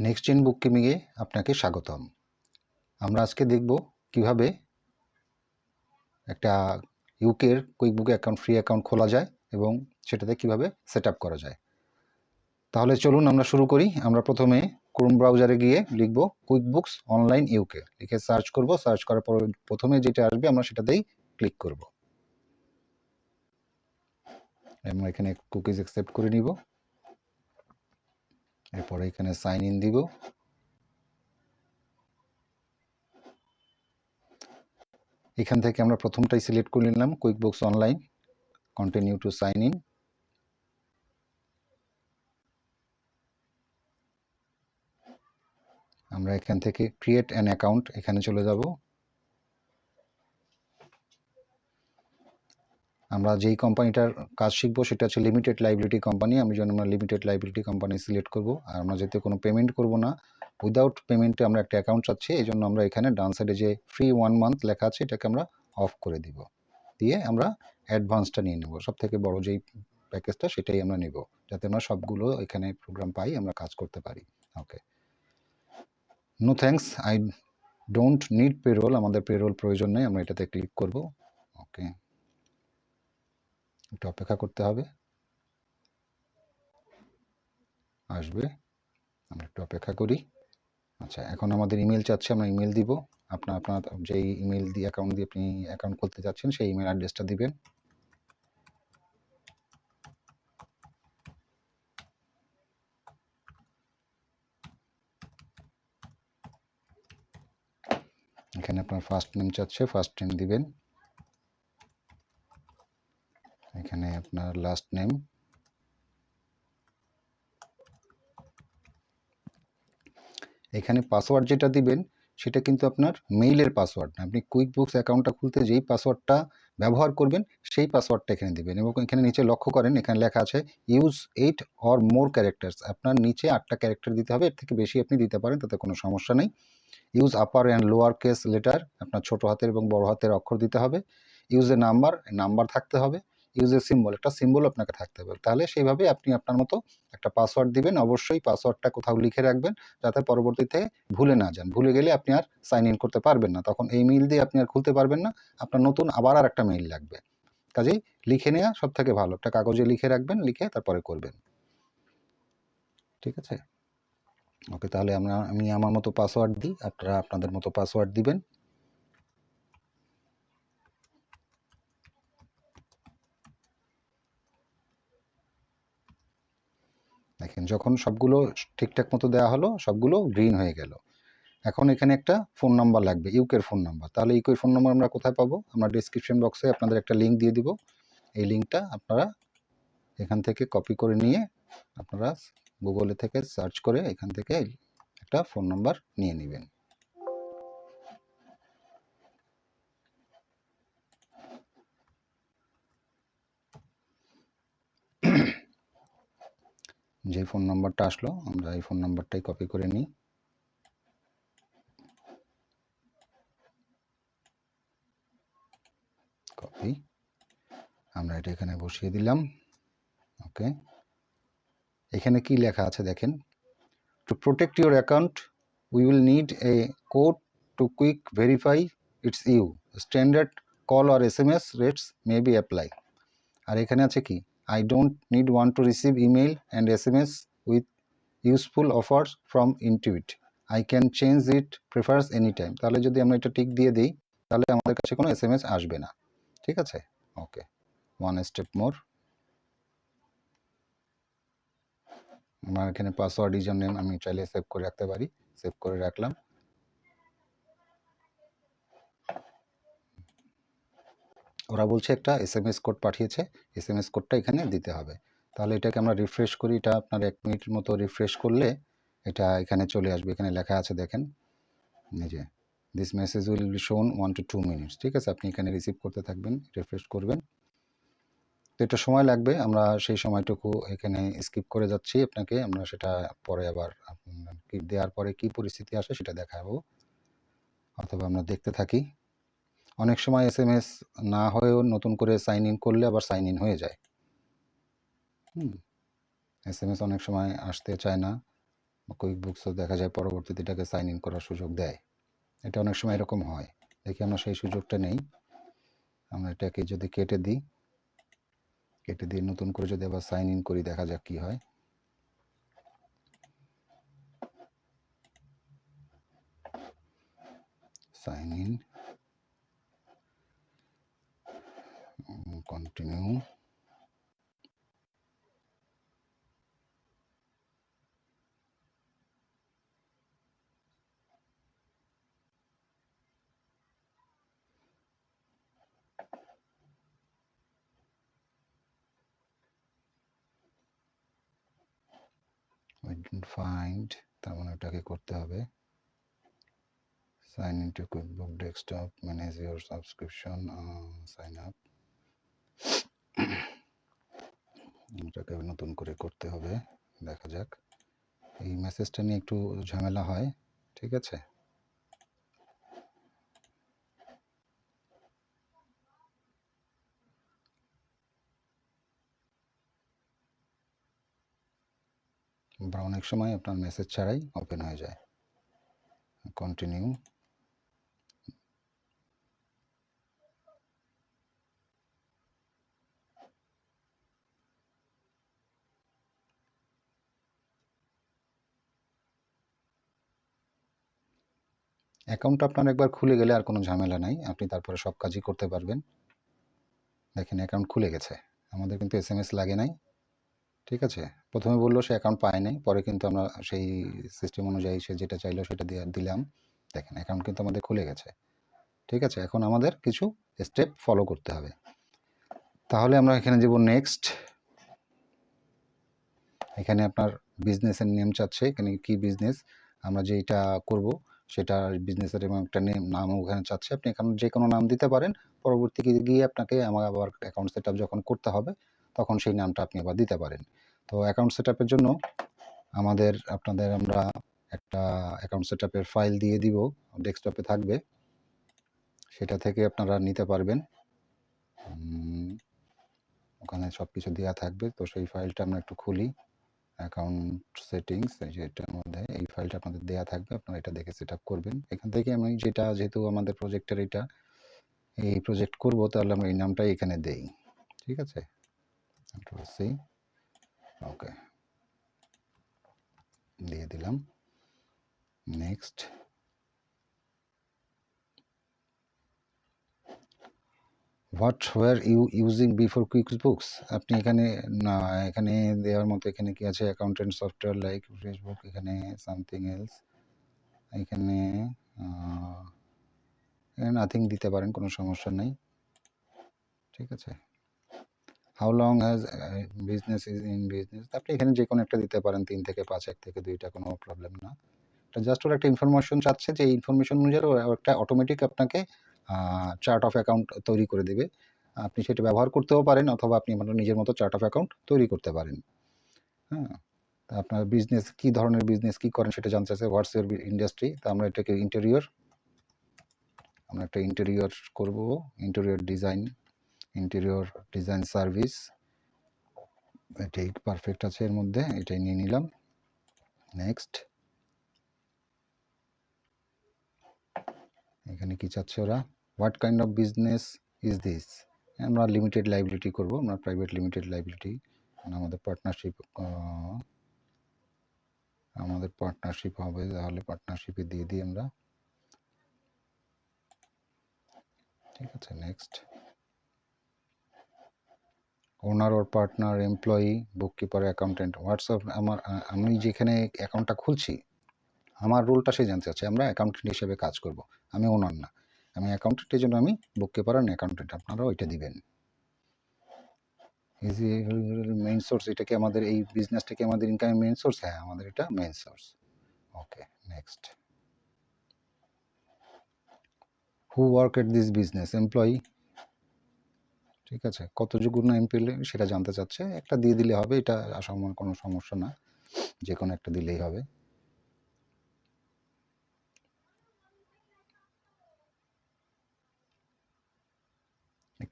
Next in বুক কিমিংয়ে আপনাকে স্বাগতম। আমরা আজকে দেখব কীভাবে একটা ইউকের কুইক কুইকবুকে অ্যাকাউন্ট ফ্রি অ্যাকাউন্ট খোলা যায় এবং সেটাতে কীভাবে সেট করা যায়। তাহলে চলুন আমরা শুরু করি। আমরা প্রথমে ক্রোম ব্রাউজারে গিয়ে লিখব কুইকবুকস অনলাইন ইউকে লিখে সার্চ করব। সার্চ করার পর প্রথমে যেটা আসবে আমরা সেটাতেই ক্লিক করব। আমরা এখানে কুকিজ অ্যাকসেপ্ট করে নিব। এরপরে এখানে সাইন ইন দিব। এখান থেকে আমরা প্রথমটাই সিলেক্ট করে নিলাম QuickBooks online continue to sign in আমরা এখান থেকে ক্রিয়েট অ্যান অ্যাকাউন্ট এখানে চলে যাব। আমরা যেই কোম্পানিটার কাজ শিখব সেটা হচ্ছে লিমিটেড লাইবিলিটি কোম্পানি আমি জন্য আমরা লিমিটেড লাইবিলিটি কোম্পানি সিলেক্ট করব। আর আমরা যেতে কোনো পেমেন্ট করব না। উইদাউট পেমেন্টে আমরা একটা অ্যাকাউন্ট চাচ্ছি, এই জন্য আমরা এখানে ডান সাইডে যে ফ্রি ওয়ান মান্থ লেখা আছে, এটাকে আমরা অফ করে দিব। দিয়ে আমরা অ্যাডভান্সটা নিয়ে নেব। সব থেকে বড় যেই প্যাকেজটা সেটাই আমরা নেব। যাতে আমরা সবগুলো এখানে প্রোগ্রাম পাই, আমরা কাজ করতে পারি। Okay no thanks I don't need payroll আমাদের পেরোল প্রয়োজন নেই, আমরা এটাতে ক্লিক করব। ওকে একটু অপেক্ষা করতে হবে। আসবে। আমরা একটু অপেক্ষা করি। আচ্ছা এখন আমাদের ইমেল চাচ্ছে, আমরা ইমেল দিব। আপনার আপনার যেই ইমেল দিয়ে অ্যাকাউন্ট দিয়ে আপনি অ্যাকাউন্ট খুলতে যাচ্ছেন সেই ইমেল অ্যাড্রেসটা দিবেন। এখানে আপনার ফার্স্ট নেম চাচ্ছে ফার্স্ট নেম দিবেন। এখানে আপনার লাস্ট নেম এখানে পাসওয়ার্ড যেটা দিবেন, সেটা কিন্তু আপনার মেইলের পাসওয়ার্ড না। আপনি কুইক বুকস অ্যাকাউন্টটা খুলতে যেই পাসওয়ার্ডটা ব্যবহার করবেন, সেই পাসওয়ার্ডটা এখানে দিবেন এবং এখানে নিচে লক্ষ্য করেন, এখানে লেখা আছে use eight or more characters আপনার নিচে আটটা ক্যারেক্টার দিতে হবে, এর থেকে বেশি আপনি দিতে পারেন, তাতে কোনো সমস্যা নেই। Use upper and lower case letter আপনার ছোট হাতের এবং বড় হাতের অক্ষর দিতে হবে। ইউজ এ নাম্বার নাম্বার থাকতে হবে। ইউজের সিম্বল একটা সিম্বল আপনাকে থাকতে হবে। তাহলে সেইভাবে আপনি আপনার মতো একটা পাসওয়ার্ড দিবেন। অবশ্যই পাসওয়ার্ডটা কোথাও লিখে রাখবেন যাতে পরবর্তীতে ভুলে না যান। ভুলে গেলে আপনি আর সাইন ইন করতে পারবেন না। তখন এই মেইল দিয়ে আপনি আর খুলতে পারবেন না। আপনার নতুন আবার আর একটা মেইল লাগবে। কাজেই লিখে নেওয়া সব থেকে ভালো। একটা কাগজে লিখে রাখবেন, লিখে তারপরে করবেন। ঠিক আছে? ওকে, তাহলে আমরা, আমি আমার মতো পাসওয়ার্ড দিই। আপনারা আপনাদের মতো পাসওয়ার্ড দিবেন। দেখেন, যখন সবগুলো ঠিকঠাক মতো দেওয়া হলো, সবগুলো গ্রিন হয়ে গেল। এখন এখানে একটা ফোন নাম্বার লাগবে ইউকের ফোন নাম্বার তাহলে ইউকের ফোন নাম্বার আমরা কোথায় পাবো? আমরা ডিসক্রিপশন বক্সে আপনাদের একটা লিঙ্ক দিয়ে দিব। এই লিঙ্কটা আপনারা এখান থেকে কপি করে নিয়ে আপনারা গুগলে থেকে সার্চ করে এখান থেকে একটা ফোন নাম্বার নিয়ে নেবেন। যে ফোন নাম্বারটা আসলো, আমরা এই ফোন নাম্বারটাই কপি করে নিই। কপি আমরা এটা এখানে বসিয়ে দিলাম। ওকে এখানে কি লেখা আছে দেখেন? To protect your account we will need a code to quick verify it's you standard call R S M S rates may be apply আর এখানে আছে কি? I don't need one to receive email and SMS with useful offers from Intuit. I can change it, prefers anytime. তাহলে যদি আমরা এটা tick দিয়ে দিই, তাহলে আমাদের কাছে কোনো এসএমএস আসবে না। ঠিক আছে? ওকে ওয়ান স্টেপ মোর আমার এখানে পাসওয়ার্ড ইউজার নেম আমি চাইলে সেভ করে রাখতে পারি। সেভ করে রাখলাম। ওরা বলছে একটা এস এম এস কোড পাঠিয়েছে এস এম এস কোডটা এখানে দিতে হবে। তাহলে এটাকে আমরা রিফ্রেশ করি, এটা আপনার এক মিনিটের মতো রিফ্রেশ করলে এটা এখানে চলে আসবে। এখানে লেখা আছে, দেখেন, এই যে this message will be shown one two two minutes ঠিক আছে? আপনি এখানে রিসিভ করতে থাকবেন রিফ্রেশ করবেন। তো এটা সময় লাগবে, আমরা সেই সময়টুকু এখানে স্কিপ করে যাচ্ছি আপনাকে, আমরা সেটা পরে আবার দেওয়ার পরে কি পরিস্থিতি আসে সেটা দেখাবো। অথবা আমরা দেখতে থাকি। অনেক সময় এস এম এস না হয়েও নতুন করে সাইন ইন করলে আবার সাইন ইন হয়ে যায়। হুম। এস এম এস অনেক সময় আসতে চায় না কুইক বুকসও দেখা যায় পরবর্তীতে এটাকে সাইন ইন করার সুযোগ দেয়। এটা অনেক সময় এরকম হয়। দেখি আমরা সেই সুযোগটা নেই। আমরা এটাকে যদি কেটে দিই, কেটে দিয়ে নতুন করে যদি আবার সাইন ইন করি, দেখা যাক কি হয়। Sign in continue we didn't find তার মানে ওটাকে করতে হবে sign into QuickBook Desktop manage your subscription uh, sign up এটাকে নতুন করে করতে হবে, দেখা যাক। এই মেসেজটা নিয়ে একটু ঝামেলা হয়, ঠিক আছে? বা অনেক সময় আপনার মেসেজ ছাড়াই ওপেন হয়ে যায়। কন্টিনিউ অ্যাকাউন্ট আপনার একবার খুলে গেলে আর কোনো ঝামেলা নাই। আপনি তারপরে সব কাজই করতে পারবেন। দেখেন অ্যাকাউন্ট খুলে গেছে। আমাদের কিন্তু এস এম এস লাগে নাই। ঠিক আছে? প্রথমে বলল সে অ্যাকাউন্ট পায় নাই, পরে কিন্তু আমরা সেই সিস্টেম অনুযায়ী সে যেটা চাইলো সেটা দিয়ে দিলাম। দেখেন অ্যাকাউন্ট কিন্তু আমাদের খুলে গেছে। ঠিক আছে? এখন আমাদের কিছু স্টেপ ফলো করতে হবে। তাহলে আমরা এখানে যাব নেক্সট এখানে আপনার বিজনেসের নেম চাচ্ছে। এখানে কি বিজনেস আমরা যেটা করব সেটা বিজনেসের এবং একটা নেম নাম ওখানে চাচ্ছে। আপনি এখানে যে কোনো নাম দিতে পারেন পরবর্তী গিয়ে আপনাকে আমার আবার অ্যাকাউন্ট সেট যখন করতে হবে, তখন সেই নামটা আপনি আবার দিতে পারেন। তো অ্যাকাউন্ট সেট জন্য আমাদের, আপনাদের আমরা একটা অ্যাকাউন্ট সেট ফাইল দিয়ে দিব ডেস্কটপে থাকবে। সেটা থেকে আপনারা নিতে পারবেন। ওখানে সব কিছু দেওয়া থাকবে, তো সেই ফাইলটা আমরা একটু খুলি। অ্যাকাউন্ট সেটিংস এই যে এটার মধ্যে, এই ফাইলটা আপনাদের দেওয়া থাকবে, আপনারা এটা দেখে সেট করবেন। এখান থেকে আমি যেটা, যেহেতু আমাদের প্রজেক্টের এটা, এই প্রজেক্ট করব, তাহলে আমরা এই নামটাই এখানে দেই। ঠিক আছে? সি ওকে দিয়ে দিলাম। Next what were you using before QuickBooks? আপনি এখানে, না, এখানে দেওয়ার মতো এখানে কি আছে? অ্যাকাউন্টেন্ট সফটওয়্যার লাইক ফেসবুক, এখানে সামথিং এলস, এখানে নাথিং দিতে পারেন, কোনো সমস্যা নেই। ঠিক আছে। How long has business is in business? আপনি এখানে যে কোনো একটা দিতে পারেন, তিন থেকে পাঁচ, এক থেকে দুইটা, কোনো প্রবলেম না। জাস্ট ওরা একটা ইনফরমেশন চাচ্ছে যে ইনফরমেশন অনুযায়ী ওরা একটা অটোমেটিক আপনাকে চার্ট অফ অ্যাকাউন্ট তৈরি করে দেবে। আপনি সেটা ব্যবহার করতেও পারেন অথবা আপনি আপনার নিজের মতো চার্ট অফ অ্যাকাউন্ট তৈরি করতে পারেন। হ্যাঁ? তা আপনার বিজনেস কী ধরনের বিজনেস কী করেন সেটা জানতে চাইছে। হোয়াটস ইউর ইন্ডাস্ট্রি তা আমরা এটাকে ইন্টেরিয়র আমরা একটা ইন্টেরিয়র করব। Interior design interior design service এটাই পারফেক্ট আছে এর মধ্যে, এটাই নিয়ে নিলাম। নেক্সট এখানে কি চাচ্ছে ওরা? What kind of business is this আমরা লিমিটেড লাইবিলিটি করব, আমরা প্রাইভেট লিমিটেড লাইবিলিটি আমাদের পার্টনারশিপ আমাদের পার্টনারশিপ হবে, তাহলে পার্টনারশিপে দিয়ে দিই আমরা। ঠিক আছে next owner or partner employee bookkeeper accountant WhatsApp আমার, আমি যেখানে অ্যাকাউন্টটা খুলছি, আমার রোলটা সে জানতে চাচ্ছে, আমরা অ্যাকাউন্টেন্ট হিসেবে কাজ করব, আমি ওনার না। আমি অ্যাকাউন্টেন্টের জন্য আমি বুককিপার আর অ্যাকাউন্টেন্ট আপনারা ওইটা দিবেন। ইজ মেইন সোর্স এটা কি আমাদের এই বিজনেসটা কি আমাদের ইনকামের মেইন সোর্স হ্যাঁ আমাদের এটা main source okay next who work at this business employee ঠিক আছে কত যোগ্য এমপ্লয়ি সেটা জানতে চাচ্ছে। একটা দিয়ে দিলে হবে, এটা আসাম কোনো সমস্যা না। যে কোনো একটা দিলেই হবে।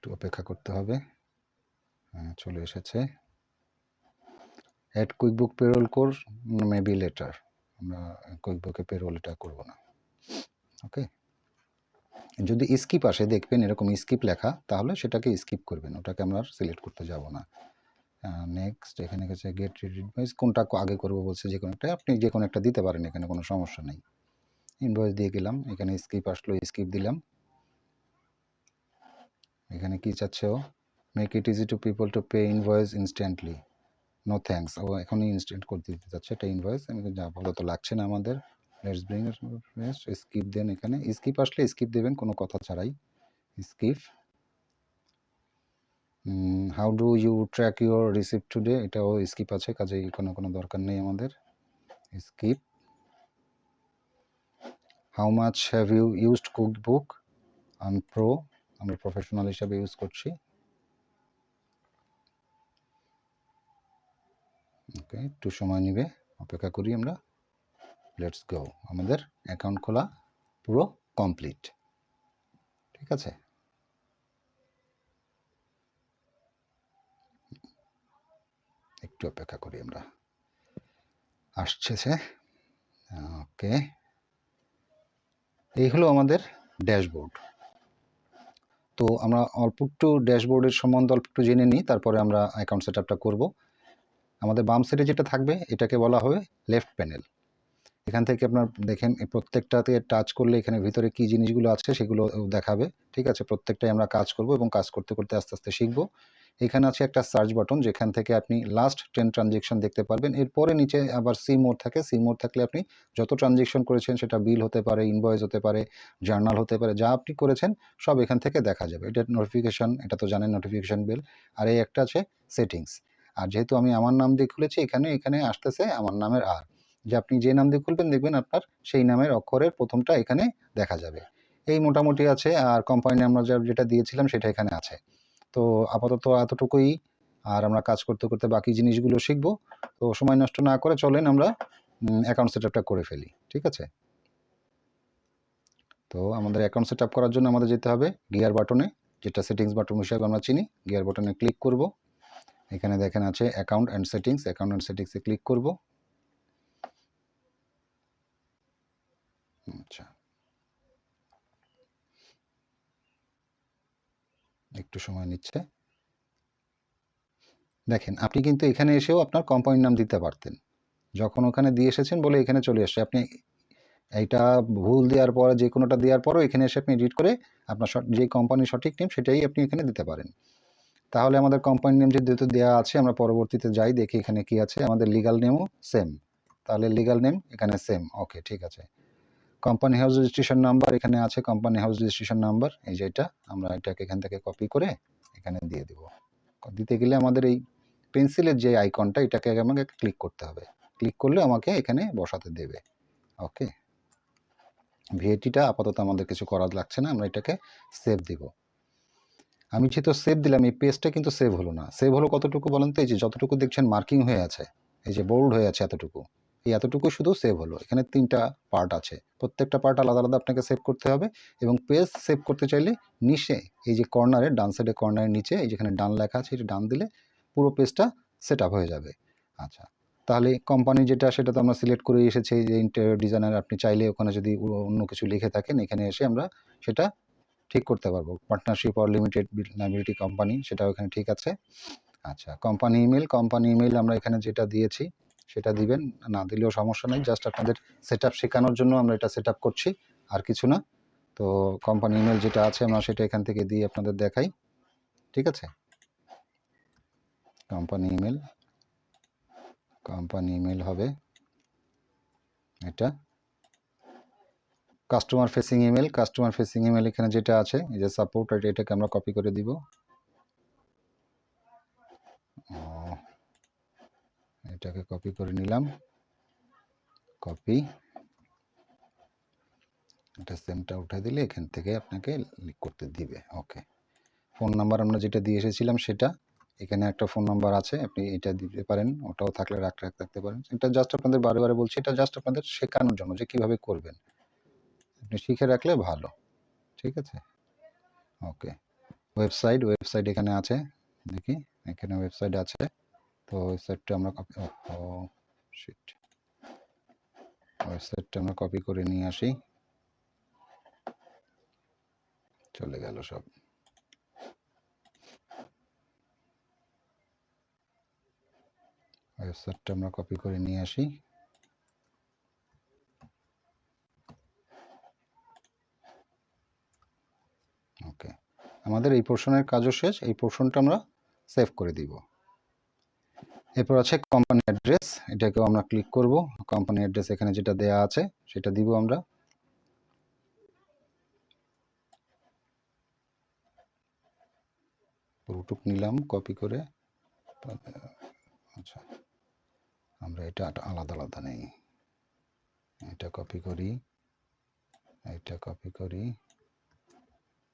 একটু অপেক্ষা করতে হবে। হ্যাঁ, চলে এসেছে। Add quick book payroll course maybe later আমরা কুইকবুকে পেরোল এটা করব না। ওকে যদি স্কিপ আসে দেখবেন এরকম স্কিপ লেখা তাহলে সেটাকে স্কিপ করবেন। ওটাকে আমরা সিলেক্ট করতে যাব না। নেক্সট এখানে গেছে গেট ইনভয়েস কোনটা আগে করব বলছে যে কোনো একটা আপনি যে কোনো একটা দিতে পারেন এখানে কোনো সমস্যা নেই। ইনভয়েস দিয়ে গেলাম এখানে স্কিপ আসলো স্কিপ দিলাম। এখানে কি চাচ্ছে ও? Make it easy to people to pay invoice instantly no thanks ও এখনই ইনস্ট্যান্ট করে দিতে চাচ্ছে এটা ইনভয়েস যা আপাতত লাগছে না আমাদের। লেটস ব্রিং স্কিপ দেন এখানে। স্কিপ আসলে স্কিপ দেবেন, কোনো কথা ছাড়াই। Skip how do you track your receipt today এটাও স্কিপ আছে, কাজে কোনো কোনো দরকার নেই আমাদের। Skip how much have you used cook book um pro আমরা প্রফেশনাল হিসাবে ইউজ করছি। ওকে একটু সময় নেবে, অপেক্ষা করি আমরা। লেটস গো আমাদের অ্যাকাউন্ট খোলা পুরো কমপ্লিট ঠিক আছে? একটু অপেক্ষা করি আমরা। আসছে সে। ওকে এই হলো আমাদের ড্যাশবোর্ড তো আমরা অল্প একটু ড্যাশবোর্ডের সম্বন্ধে অল্প একটু জেনে নিই, তারপরে আমরা অ্যাকাউন্ট সেট আপটা করব। আমাদের বাম সাইডে যেটা থাকবে, এটাকে বলা হবে লেফট প্যানেল এখান থেকে আপনার দেখেন প্রত্যেকটাতে টাচ করলে এখানে ভিতরে কি জিনিসগুলো আছে সেগুলো দেখাবে। ঠিক আছে, প্রত্যেকটাই আমরা কাজ করব এবং কাজ করতে করতে আস্তে আস্তে শিখব। এখানে আছে একটা সার্চ বাটন যেখান থেকে আপনি লাস্ট টেন ট্রানজেকশন দেখতে পারবেন। এরপরে নিচে আবার সি মোড থাকে। সি মোড থাকলে আপনি যত ট্রানজেকশন করেছেন, সেটা বিল হতে পারে ইনভয়েস হতে পারে জার্নাল হতে পারে, যা আপনি করেছেন, সব এখান থেকে দেখা যাবে। এটা নোটিফিকেশান এটা তো জানেন নোটিফিকেশান বিল আর এই একটা আছে সেটিংস আর যেহেতু আমি আমার নাম দিয়ে খুলেছি, এখানে এখানে আসতেছে আমার নামের আর যে আপনি যে নাম দিয়ে খুলবেন, দেখবেন আপনার সেই নামের অক্ষরের প্রথমটা এখানে দেখা যাবে। এই মোটামুটি আছে। আর কোম্পানি আমরা যা, যেটা দিয়েছিলাম, সেটা এখানে আছে। তো আপাতত এতটুকুই। আর আমরা কাজ করতে করতে বাকি জিনিসগুলো শিখব। তো সময় নষ্ট না করে চলেন আমরা অ্যাকাউন্ট সেট আপটা করে ফেলি, ঠিক আছে? তো আমাদের অ্যাকাউন্ট সেট আপ করার জন্য আমাদের যেতে হবে গিয়ার বাটনে যেটা সেটিংস বাটন হিসাবে আমরা চিনি। গিয়ার বাটনে ক্লিক করব। এখানে দেখেন আছে account and settings account and সেটিংসে ক্লিক করব। আচ্ছা। একটু সময় নিচ্ছে। দেখেন, আপনি কিন্তু এখানে এসেও আপনার কোম্পানির নাম দিতে পারতেন। যখন ওখানে দিয়ে এসেছেন বলে এখানে চলে আসছে। আপনি এইটা ভুল দেওয়ার পর যে কোনোটা দেওয়ার পরও এখানে এসে আপনি এডিট করে আপনার যে কোম্পানির সঠিক নেম সেটাই আপনি এখানে দিতে পারেন। তাহলে আমাদের কোম্পানি নেম যেহেতু দেওয়া আছে, আমরা পরবর্তীতে যাই, দেখি এখানে কি আছে। আমাদের লিগাল নেমও সেম তাহলে লিগাল নেম এখানে সেম ওকে ঠিক আছে। কোম্পানি হাউস রেজিস্ট্রেশন নাম্বার এখানে আছে কোম্পানি হাউস রেজিস্ট্রেশন নাম্বার এই যে এটা, আমরা এটাকে এখান থেকে কপি করে এখানে দিয়ে দেব। দিতে গেলে আমাদের এই পেন্সিলের যে আইকনটা এটাকে আমাকে ক্লিক করতে হবে। ক্লিক করলে আমাকে এখানে বসাতে দেবে। ওকে ভিএটিটা আপাতত আমাদের কিছু করার লাগছে না, আমরা এটাকে সেভ দিব। আমি যেহেতু সেভ দিলাম, এই পেজটা কিন্তু সেভ হলো না। সেভ হলো কতটুকু বলেন তো? এই যে যতটুকু দেখছেন মার্কিং হয়ে আছে, এই যে বোল্ড হয়ে আছে এতটুকু। এই এতটুকু শুধু সেভ হলো। এখানে তিনটা পার্ট আছে। প্রত্যেকটা পার্ট আলাদা আলাদা আপনাকে সেভ করতে হবে এবং পেজ সেভ করতে চাইলে নিচে এই যে কর্নারে ডান সাইডে কর্নারের নিচে এই যেখানে ডান লেখা আছে এটা ডান দিলে পুরো পেজটা সেট হয়ে যাবে। আচ্ছা তাহলে কোম্পানি যেটা সেটা তো আমরা সিলেক্ট করে এসেছি যে ইন্টেরিয়র ডিজাইনার আপনি চাইলে ওখানে যদি অন্য কিছু লিখে থাকেন এখানে এসে আমরা সেটা ঠিক করতে পারব। Partnership or limited liability company সেটাও এখানে ঠিক আছে। আচ্ছা কোম্পানি ইমেল কোম্পানি ইমেল আমরা এখানে যেটা দিয়েছি সেটা দিবেন, না দিলেও সমস্যা নেই জাস্ট আপনাদের সেট শেখানোর জন্য আমরা এটা সেট করছি, আর কিছু না। তো কোম্পানি ইমেল যেটা আছে আমরা সেটা এখান থেকে দিয়ে আপনাদের দেখাই, ঠিক আছে? কোম্পানি ইমেল কোম্পানি ইমেল হবে এটা। Customer facing email customer facing email এখানে যেটা আছে, এই যে সাপোর্ট এটাকে আমরা কপি করে দিব। এটাকে কপি করে নিলাম। কপি এটা সেমটা উঠে দিলে এখান থেকে আপনাকে লিক করতে দিবে। ওকে ফোন নাম্বার আমরা যেটা দিয়ে এসেছিলাম সেটা, এখানে একটা ফোন নাম্বার আছে, আপনি এটা দিতে পারেন, ওটাও থাকলে রাখ রাখতে পারেন। এটা জাস্ট আপনাদের বারে বারে বলছি, এটা জাস্ট আপনাদের শেখানোর জন্য যে কীভাবে করবেন। আপনি শিখে রাখলে ভালো। ঠিক আছে? ওকে ওয়েবসাইট ওয়েবসাইট এখানে আছে। দেখি, এখানে ওয়েবসাইট আছে। তো ওয়েবসাইটটা আমরা ও শিট ওয়েবসাইটটা আমরা কপি করে নিয়ে আসি। চলে গেল সব। ওয়েবসাইটটা আমরা কপি করে নিয়ে আসি। ওকে আমাদের এই পোর্শনের কাজও শেষ, এই পোর্শনটা আমরা সেভ করে দিব। এরপর আছে কোম্পানি অ্যাড্রেস এটাকেও আমরা ক্লিক করব। কোম্পানি অ্যাড্রেস এখানে যেটা দেয়া আছে, সেটা দিব আমরা। পুরোটুক নিলাম কপি করে। আচ্ছা আমরা এটা আলাদা আলাদা নেই। এটা কপি করি, এটা কপি করি,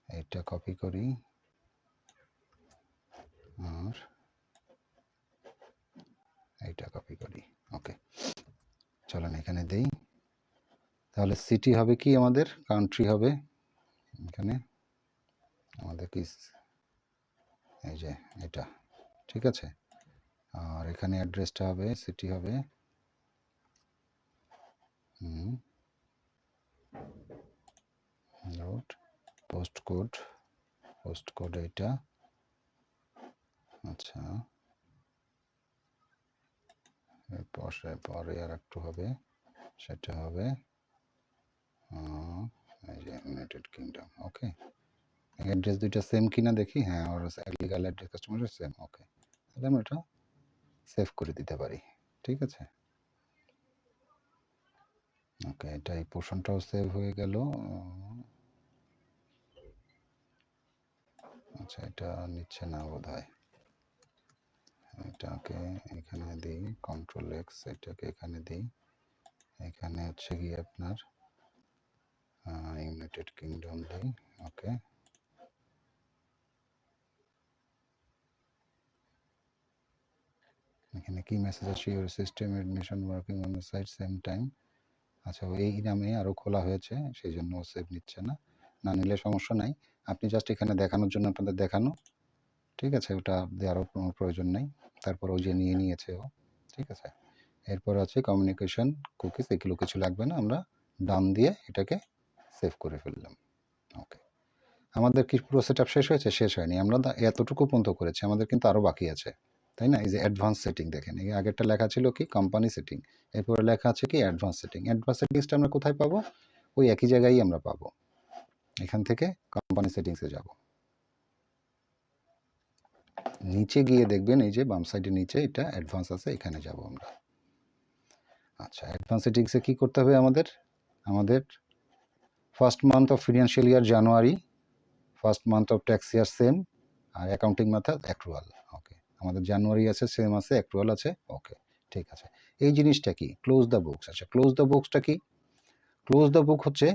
এটা কপি করি। আর এইটা কপি করি ওকে চলেন এখানে দেই। তাহলে সিটি হবে কি আমাদের? কান্ট্রি হবে। এখানে আমাদের কি? এই যে এটা, ঠিক আছে? আর এখানে অ্যাড্রেসটা হবে সিটি হবে। হুম। Road post code post code এটা আচ্ছা। এরপর পরে আর একটু হবে, সেটা হবে ইউনাইটেড কিংডম ওকে অ্যাড্রেস দুইটা সেম কিনা দেখি হ্যাঁ ওর লিগাল অ্যাড্রেস কাস্টমারের সেম ওকে তাহলে আমরা এটা সেভ করে দিতে পারি, ঠিক আছে? ওকে এটা এই পোর্শনটাও সেভ হয়ে গেল আচ্ছা এটা নিচ্ছে না বোধ হয় এটাকে এখানে দিই কন্ট্রোল এক্স এটাকে এখানে দিই। এখানে হচ্ছে গিয়ে আপনার ইউনাইটেড কিংডম দিই ওকে এখানে কি মেসেজ আছে your system admission working on the site same time আচ্ছা এই নামে আরও খোলা হয়েছে, সেই জন্য সেভ নিচ্ছে না। না নিলে সমস্যা নাই। আপনি জাস্ট এখানে দেখানোর জন্য আপনাদের দেখানো। ঠিক আছে, ওটা দেওয়ারও কোনো প্রয়োজন নেই। তারপর ওই যে নিয়ে নিয়েছে ও, ঠিক আছে। এরপর আছে কমিউনিকেশন কুকিজ এগুলো কিছু লাগবে না, আমরা ডান দিয়ে এটাকে সেভ করে ফেললাম। ওকে আমাদের কি পুরো সেট শেষ হয়েছে? শেষ হয়নি। আমরা এতটুকু পর্যন্ত করেছি, আমাদের কিন্তু আরও বাকি আছে। তাই না? এই যে অ্যাডভান্স সেটিং দেখেন, এই আগেরটা লেখা ছিল কি? কোম্পানি সেটিং এরপরে লেখা আছে কি? অ্যাডভান্স সেটিং অ্যাডভান্স সেটিংসটা আমরা কোথায় পাবো? ওই একই জায়গায় আমরা পাবো। এখান থেকে কোম্পানি সেটিংসে যাব। নিচে গিয়ে দেখবেন এই যে বাম সাইডের নিচে এটা অ্যাডভান্স আছে, এখানে যাব আমরা। আচ্ছা অ্যাডভান্স সেটিংসে কী করতে হবে আমাদের? আমাদের first month of financial year January first month of tax year same R accounting method accrual okay আমাদের জানুয়ারি আছে সেম আছে অ্যাক্রুয়াল আছে ওকে ঠিক আছে। এই জিনিসটা কি? ক্লোজ দ্য বুকস আচ্ছা ক্লোজ দ্য বুকসটা কি? ক্লোজ দ্য বুক হচ্ছে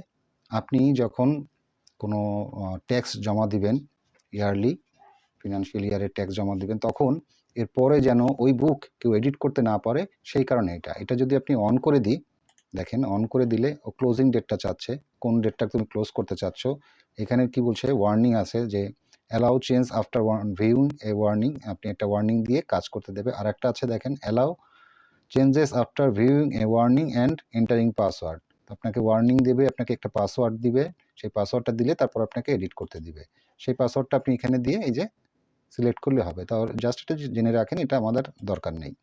আপনি যখন কোনো ট্যাক্স জমা দিবেন ইয়ারলি ফিনান্সিয়াল ইয়ারের ট্যাক্স জমা দিবেন, তখন এরপরে যেন ওই বুক কেউ এডিট করতে না পারে, সেই কারণে এটা। এটা যদি আপনি অন করে দিই, দেখেন অন করে দিলে ও ক্লোজিং ডেটটা চাচ্ছে, কোন ডেটটা তুমি ক্লোজ করতে চাচ্ছ, এখানে কি বলছে ওয়ার্নিং আছে যে allow change after viewing a warning আপনি একটা ওয়ার্নিং দিয়ে কাজ করতে দেবে। আর একটা আছে, দেখেন allow changes after viewing a warning and entering password আপনাকে ওয়ার্নিং দেবে, আপনাকে একটা পাসওয়ার্ড দিবে, সেই পাসওয়ার্ডটা দিলে তারপর আপনাকে এডিট করতে দিবে। সেই পাসওয়ার্ডটা আপনি এখানে দিয়ে এই যে সিলেক্ট করলে হবে। তাহলে জাস্ট এটা জেনে রাখেন, এটা আমাদের দরকার নেই।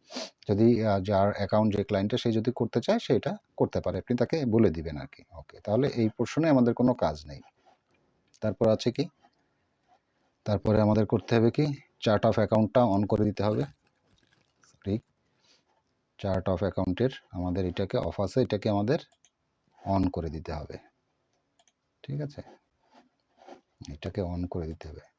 যদি যার অ্যাকাউন্ট যে ক্লায়েন্টটা সে যদি করতে চায়, সে এটা করতে পারে। আপনি তাকে বলে দিবেন আর কি। ওকে তাহলে এই পোর্শনে আমাদের কোনো কাজ নেই। তারপর আছে কি? তারপরে আমাদের করতে হবে কি? চার্ট অফ অ্যাকাউন্টটা অন করে দিতে হবে। ঠিক? চার্ট অফ অ্যাকাউন্টের আমাদের এটাকে অফ আছে, এটাকে আমাদের অন করে দিতে হবে। ঠিক আছে? এটাকে অন করে দিতে হবে।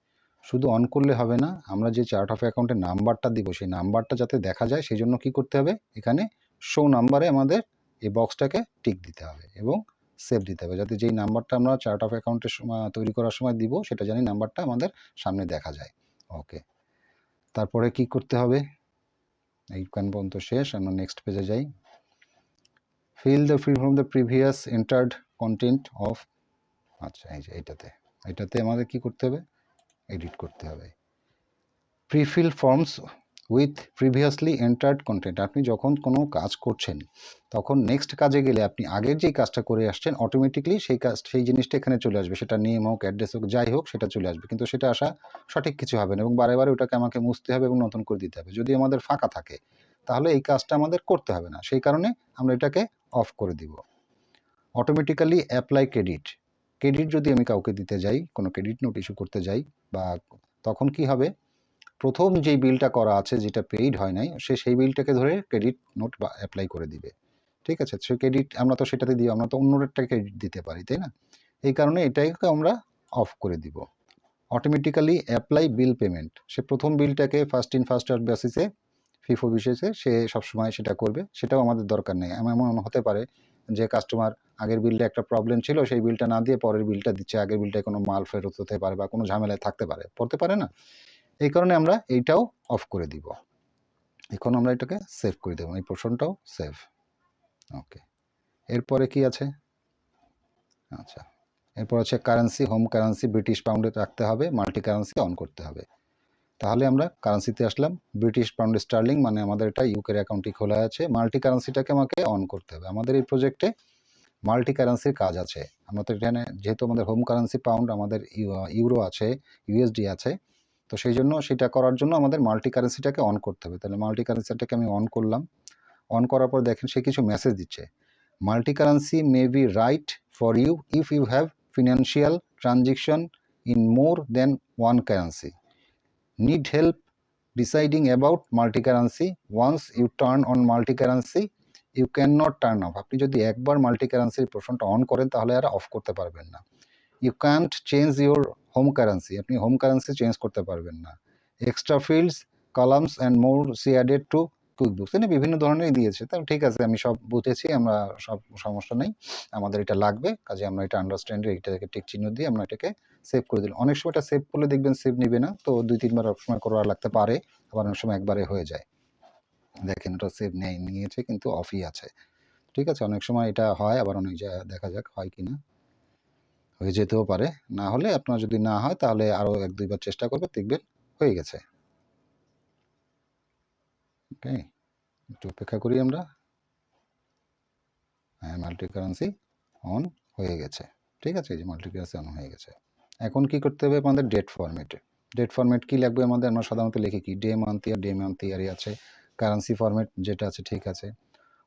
শুধু অন করলে হবে না, আমরা যে চার্ট অফ অ্যাকাউন্টের নাম্বারটা দিব, সেই নাম্বারটা যাতে দেখা যায়, সেই জন্য কী করতে হবে? এখানে শো নাম্বারে আমাদের এই বক্সটাকে টিক দিতে হবে এবং সেভ দিতে হবে। যাতে যেই নাম্বারটা আমরা চার্ট অফ অ্যাকাউন্টের সময় তৈরি করার সময় দিব, সেটা জানি নাম্বারটা আমাদের সামনে দেখা যায়। ওকে তারপরে কি করতে হবে? এইখান পর্যন্ত শেষ, আমরা নেক্সট পেজে যাই। Fill the free from the previous entered content of আচ্ছা এই যে, এইটাতে। এটাতে আমাদের কি করতে হবে? এডিট করতে হবে। Prefill forms with previously entered content আপনি যখন কোনো কাজ করছেন, তখন নেক্সট কাজে গেলে আপনি আগের যেই কাজটা করে আসছেন অটোমেটিকলি সেই কাজ, সেই জিনিসটা এখানে চলে আসবে। সেটা নেম হোক অ্যাড্রেস হোক, যাই হোক, সেটা চলে আসবে। কিন্তু সেটা আসা সঠিক কিছু হবে না এবং বারে বারে ওটাকে আমাকে মুছতে হবে এবং নতুন করে দিতে হবে। যদি আমাদের ফাঁকা থাকে, তাহলে এই কাজটা আমাদের করতে হবে না। সেই কারণে আমরা এটাকে অফ করে দিব। অটোমেটিক্যালি অ্যাপ্লাই ক্রেডিট ক্রেডিট যদি আমি কাউকে দিতে যাই, কোনো ক্রেডিট নোট ইস্যু করতে যাই, বা তখন কি হবে? প্রথম যেই বিলটা করা আছে, যেটা পেইড হয় নাই, সে সেই বিলটাকে ধরে ক্রেডিট নোট বা অ্যাপ্লাই করে দিবে। ঠিক আছে? সে ক্রেডিট আমরা তো সেটাতে দিই, আমরা তো অন্যটা ক্রেডিট দিতে পারি, তাই না? এই কারণে এটাকে আমরা অফ করে দিব। অটোমেটিক্যালি অ্যাপ্লাই বিল পেমেন্ট সে প্রথম বিলটাকে ফার্স্ট ইন ফার্স্ট আউট বেসিসে ফিফো বিশেষে সে সবসময় সেটা করবে, সেটাও আমাদের দরকার নেই। এমন হতে পারে যে কাস্টমার আগের বিলটা একটা প্রবলেম ছিল, সেই বিলটা না দিয়ে পরের বিলটা দিচ্ছে। আগের বিলটায় কোনো মাল ফেরত হতে পারে বা কোনো ঝামেলায় থাকতে পারে, পড়তে পারে না। এই কারণে আমরা এইটাও অফ করে দিব। এখন আমরা এটাকে সেভ করে দেবো। এই পোর্শনটাও সেভ ওকে এরপরে কি আছে? আচ্ছা। এরপর হচ্ছে কারেন্সি হোম কারেন্সি ব্রিটিশ পাউন্ডে রাখতে হবে মাল্টি কারেন্সি অন করতে হবে। তাহলে আমরা কারেন্সিতে আসলাম। ব্রিটিশ পাউন্ড স্টার্লিং মানে আমাদের এটা ইউকের অ্যাকাউন্টটি খোলা আছে। মাল্টি কারেন্সিটাকে আমাকে অন করতে হবে। আমাদের এই প্রজেক্টে মাল্টি কারেন্সির কাজ আছে। আমরা তো এখানে যেহেতু আমাদের হোম কারেন্সি পাউন্ড আমাদের ইউরো আছে ইউএসডি আছে, তো সেই জন্য সেটা করার জন্য আমাদের মাল্টি কারেন্সিটাকে অন করতে হবে। তাহলে মাল্টি কারেন্সিটাকে আমি অন করলাম। অন করার পর দেখেন সে কিছু মেসেজ দিচ্ছে। Multi currency may be right for you if you have financial transaction in more than one currency need help deciding about multi-currency. Once you turn on multi-currency, you cannot turn off. আপনি যদি একবার multi কারেন্সির পোর্শনটা on করেন, তাহলে আর of করতে পারবেন না। You can't change your home currency আপনি হোম কারেন্সি চেঞ্জ করতে পারবেন না। Extra fields columns and more see added to QuickBooks এনে বিভিন্ন ধরনের দিয়েছে। তাহলে ঠিক আছে, আমি সব বুঝেছি, আমরা সব সমস্যা নেই। আমাদের এটা লাগবে, কাজে আমরা এটা আন্ডারস্ট্যান্ডে এটাকে টিক চিহ্ন দিয়ে আমরা এটাকে সেভ করে দিলাম। অনেক সময় এটা সেভ করলে দেখবেন সেভ নেবে না, তো দুই, তিনবার সময় করা লাগতে পারে, আবার অনেক সময় একবারে হয়ে যায়। দেখেন এটা সেভ নেই নিয়েছে কিন্তু অফই আছে। ঠিক আছে, অনেক সময় এটা হয়, আবার অনেক জায়গায় দেখা যাক হয় কি না হয়ে যেতেও পারে। না হলে আপনার যদি না হয়, তাহলে আরও এক, দুইবার চেষ্টা করবে, দেখবেন হয়ে গেছে। ওকে একটু অপেক্ষা করি আমরা। হ্যাঁ মাল্টি কারেন্সি অন হয়ে গেছে। ঠিক আছে, এই যে মাল্টি কারেন্সি অন হয়ে গেছে। এখন কি করতে হবে আমাদের ডেট ফরম্যাটে ডেট ফরম্যাট কি লাগবে আমাদের? আমরা সাধারণত লিখি কি? Day month year day month ইয়ারই আছে। কারেন্সি ফরম্যাট যেটা আছে, ঠিক আছে।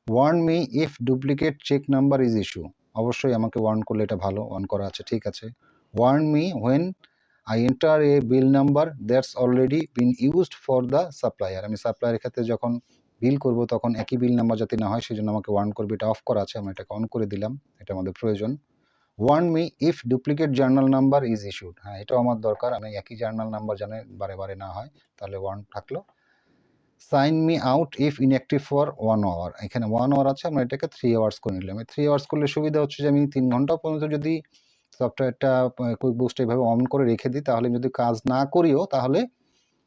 Warn me if duplicate check number is issue অবশ্যই আমাকে ওয়ার্ন করলে এটা ভালো অন করা আছে, ঠিক আছে। Warn me when I enter a bill number that's already been used for the supplier আমি সাপ্লায়ারের ক্ষেত্রে যখন বিল করব, তখন একই বিল নাম্বার যাতে না হয় সেই জন্য আমাকে ওয়ার্ন করবে, এটা অফ করা আছে, আমি এটাকে অন করে দিলাম, এটা আমাদের প্রয়োজন। Warn me if duplicate journal number is issued হ্যাঁ এটাও আমার দরকার, আমি একই জার্নাল নাম্বার জানে, বারে বারে না হয়, তাহলে ওয়ার্ন থাকল। Sign me out if inactive for one hour এখানে ওয়ান আওয়ার আছে, আমরা এটাকে থ্রি আওয়ার্স করে নিলাম। থ্রি আওয়ার্স করলে সুবিধা হচ্ছে যে আমি তিন ঘণ্টা পর্যন্ত যদি সফটওয়্যারটা কুইক বুস্ট এইভাবে অন করে রেখে দিই, তাহলে যদি কাজ না করিও, তাহলে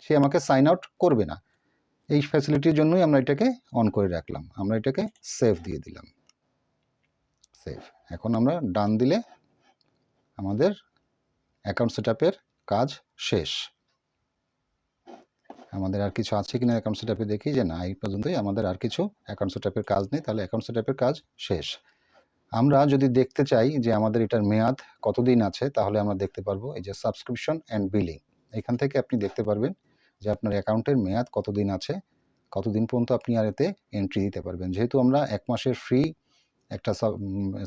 সে আমাকে সাইন আউট করবে না। এই ফ্যাসিলিটির জন্যই আমরা এটাকে অন করে রাখলাম। আমরা এটাকে সেভ দিয়ে দিলাম। সেভ এখন আমরা ডান দিলে আমাদের অ্যাকাউন্ট সেটআপের কাজ শেষ। আমাদের আর কিছু আছে কিনা অ্যাকাউন্ট সেটআপে দেখি যে না, এই পর্যন্তই আমাদের আর কিছু অ্যাকাউন্ট সেটআপের কাজ নেই, তাহলে অ্যাকাউন্ট সেটআপের কাজ শেষ। আমরা যদি দেখতে চাই যে আমাদের এটার মেয়াদ কতদিন আছে, তাহলে আমরা দেখতে পারব এই যে সাবস্ক্রিপশন অ্যান্ড বিলিং এখান থেকে আপনি দেখতে পারবেন যে আপনার অ্যাকাউন্টের মেয়াদ কতদিন আছে, কতদিন পর্যন্ত আপনি আর এতে এন্ট্রি দিতে পারবেন। যেহেতু আমরা এক মাসের ফ্রি একটা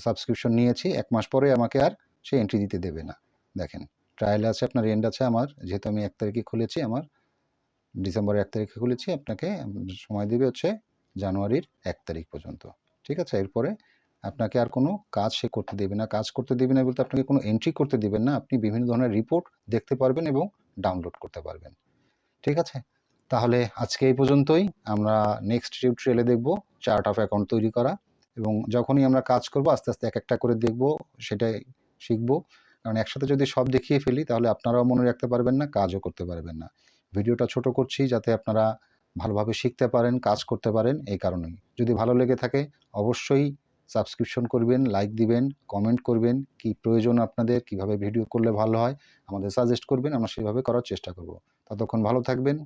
সাবস্ক্রিপশন নিয়েছি, এক মাস পরে আমাকে আর সে এন্ট্রি দিতে দেবে না। দেখেন ট্রায়াল আছে, আপনার এন্ড আছে আমার, যেহেতু আমি এক তারিখে খুলেছি আমার, ডিসেম্বরের এক তারিখে খুলেছি, আপনাকে সময় দেবে হচ্ছে জানুয়ারির এক তারিখ পর্যন্ত। ঠিক আছে? এরপরে আপনাকে আর কোনো কাজ সে করতে দেবে না। কাজ করতে দেবে না বলতে আপনাকে কোনো এন্ট্রি করতে দেবেন না। আপনি বিভিন্ন ধরনের রিপোর্ট দেখতে পারবেন এবং ডাউনলোড করতে পারবেন। ঠিক আছে? তাহলে আজকে এই পর্যন্তই। আমরা নেক্সট টিউটোরিয়ালে দেখব চার্ট অফ অ্যাকাউন্ট তৈরি করা এবং যখনই আমরা কাজ করব আস্তে আস্তে এক একটা করে দেখব, সেটাই শিখব। কারণ একসাথে যদি সব দেখিয়ে ফেলি, তাহলে আপনারাও মনে রাখতে পারবেন না, কাজও করতে পারবেন না। ভিডিওটা ছোট করছি যাতে আপনারা ভালোভাবে শিখতে পারেন, কাজ করতে পারেন, এই কারণেই। যদি ভালো লেগে থাকে, অবশ্যই সাবস্ক্রিপশন করবেন লাইক দিবেন কমেন্ট করবেন, কি প্রয়োজন আপনাদের, কীভাবে ভিডিও করলে ভালো হয়, আমাদের সাজেস্ট করবেন, আমরা সেভাবে করার চেষ্টা করব। ততক্ষণ ভালো থাকবেন